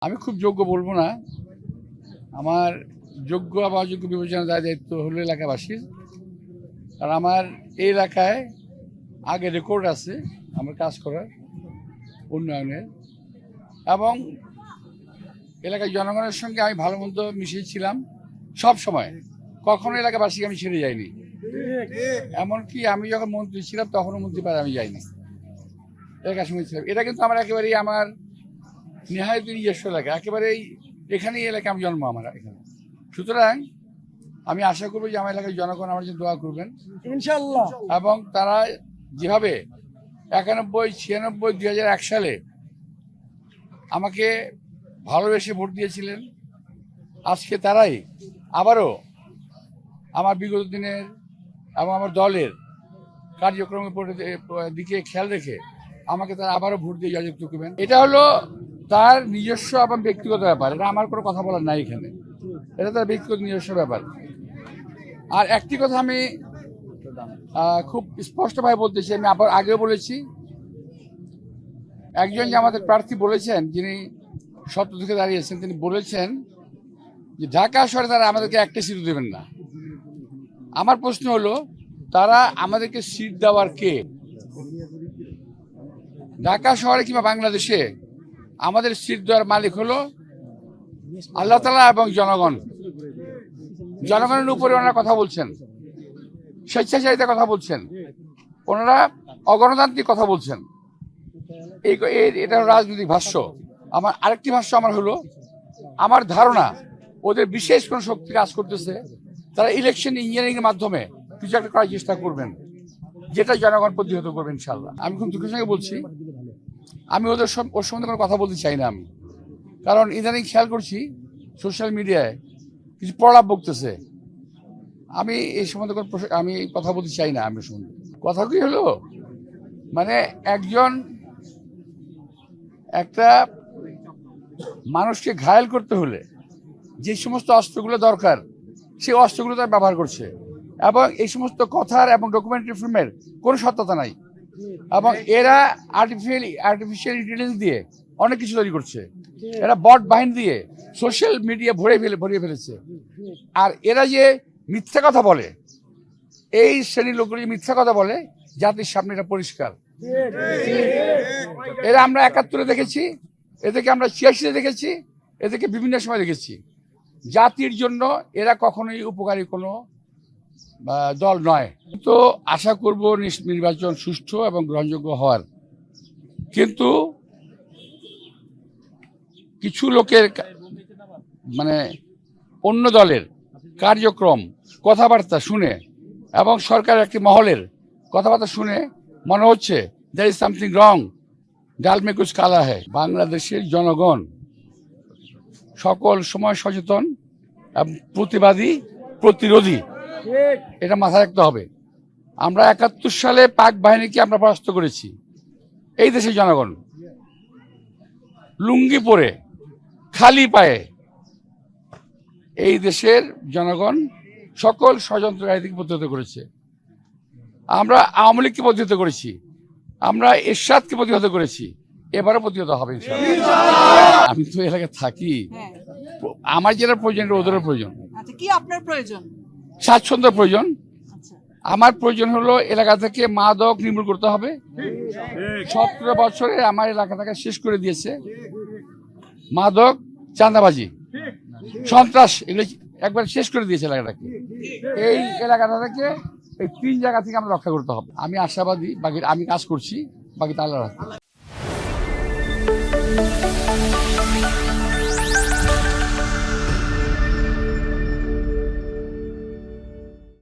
আমি খুব যোগ্য বলব না। আমার যোগ্য বা অযোগ্য বিবেচনা দায় দায়িত্ব হলো এলাকাবাসীর। আর আমার এই এলাকায় আগে রেকর্ড আছে আমার কাজ করার উন্নয়নের। এবং এলাকার জনগণের সঙ্গে আমি ভালো মন্দ মিশিয়েছিলাম সব সময়। কখনো এলাকাবাসীকে আমি ছেড়ে যাইনি। এমনকি আমি যখন মন্ত্রী ছিলাম তখনও মন্ত্রী পাড়ে আমি যাইনি। এলাকার সঙ্গে ছিলাম। এটা কিন্তু আমার একেবারেই আমার নেহায়ত নিজস্ব এলাকা। একেবারেই এখানেই এলাকা আমি জন্ম আমার এখানে। সুতরাং আমি আশা করব যে আমার এলাকার জনগণ আমার জন্য দোয়া করবেন। ইনশাল্লাহ এবং তারা যেভাবে একানব্বই ছিয়ানব্বই দুই হাজার এক সালে আমাকে ভালোবেসে ভোট দিয়েছিলেন আজকে তারাই আবারও আমার বিগত দিনের এবং আমার দলের কার্যক্রমের দিকে খেয়াল রেখে আমাকে তারা আবারও ভোট দিয়ে জয়যুক্ত করবেন। এটা হলো তার নিজস্ব এবং ব্যক্তিগত ব্যাপার, এটা আমার কোনো কথা বলার নাই এখানে। এটা তার ব্যক্তিগত নিজস্ব ব্যাপার। আর একটি কথা আমি খুব স্পষ্টভাবে বলতেছি আমি আবার আগেও বলেছি, একজন যে আমাদের প্রার্থী বলেছেন, যিনি সত্য থেকে দাঁড়িয়েছেন, তিনি বলেছেন যে ঢাকা শহরে তারা আমাদেরকে একটা সিট দেবেন না। আমার প্রশ্ন হলো, তারা আমাদেরকে সিট দেওয়ার কে? ঢাকা শহরে কিংবা বাংলাদেশে? আমাদের সিট দেওয়ার মালিক হলো আল্লাহ তালা এবং জনগণ। জনগণের উপরে ওনারা কথা বলছেন, স্বেচ্ছাচারিতার কথা বলছেন, ওনারা অগণতান্ত্রিক কথা বলছেন। এই এটা রাজনৈতিক ভাষ্য। আমার আরেকটি ভাষ্য আমার হলো, আমার ধারণা, ওদের বিশেষ কোন শক্তি কাজ করতেছে, তারা ইলেকশন ইঞ্জিনিয়ারিং এর মাধ্যমে কিছু একটা করার চেষ্টা করবেন, যেটা জনগণ প্রতিহত করবেন ইনশাল্লাহ আমি খুব দুঃখের সঙ্গে বলছি আমি ওদের ওর সম্বন্ধে কোনো কথা বলতে চাই না আমি। কারণ ইদানিং খেয়াল করছি সোশ্যাল মিডিয়ায় কিছু প্রলাপ বকতেছে। আমি এই সম্বন্ধে কোনো আমি কথা বলতে চাই না আমি সম্বন্ধে। কথা কি হলো? মানে একজন একটা মানুষকে ঘায়েল করতে হলে যে সমস্ত অস্ত্রগুলো দরকার, সেই অস্ত্রগুলো তারা ব্যবহার করছে। এবং এই সমস্ত কথার এবং ডকুমেন্টারি ফিল্মের কোনো সত্যতা নাই। এবং এরা আর্টিফিশিয়াল আর্টিফিশিয়াল ইন্টেলিজেন্স দিয়ে অনেক কিছু তৈরি করছে। এরা বট বাহিনী দিয়ে সোশ্যাল মিডিয়া ভরে ফেলে, ভরিয়ে ফেলেছে। আর এরা যে মিথ্যা কথা বলে, এই শ্রেণির লোকগুলো মিথ্যা কথা বলে, জাতির সামনে এটা পরিষ্কার। এরা আমরা একাত্তরে দেখেছি, এদেরকে আমরা ছিয়াশিতে দেখেছি, এদেরকে বিভিন্ন সময় দেখেছি। জাতির জন্য এরা কখনোই উপকারী কোনো দল নয়। তো আশা করব নির্বাচন সুষ্ঠু এবং গ্রহণযোগ্য হওয়ার। কিন্তু কিছু লোকের মানে অন্য দলের কার্যক্রম, কথাবার্তা শুনে এবং সরকারের একটি মহলের কথাবার্তা শুনে মনে হচ্ছে দ্যার ইজ সামথিং রং ডাল কুছ কালা হ্যায় বাংলাদেশের জনগণ সকল সময় সচেতন প্রতিবাদী, প্রতিরোধী। এটা মাথায় রাখতে হবে। আমরা একাত্তর সালে পাক বাহিনীকে আমরা পরাস্ত করেছি। এই দেশের জনগণ লুঙ্গি পরে খালি পায়ে এই দেশের জনগণ সকল ষড়যন্ত্রকারীদেরকে প্রতিহত করেছে। আমরা আওয়ামী লীগকে প্রতিহত করেছি। আমরা এরশাদকে প্রতিহত করেছি। এবারও প্রতিহত হবে আমি তো এলাকায় থাকি। হ্যাঁ। আমার যেটা প্রয়োজন ওদেরও প্রয়োজন। আচ্ছা কি আপনার প্রয়োজন? স্বাচ্ছন্দ্য প্রয়োজন। আচ্ছা। আমার প্রয়োজন হলো এলাকা থেকে মাদক নির্মূল করতে হবে। সতেরো বছরে আমার এলাকাটাকে শেষ করে দিয়েছে। মাদক চাঁদাবাজি। সন্ত্রাস এগুলো একবার শেষ করে দিয়েছে এলাকাটাকে। এই এলাকাটা থেকে এই তিন জায়গা থেকে আমরা রক্ষা করতে হবে। আমি আশাবাদী বাকি আমি কাজ করছি বাকি তাহলে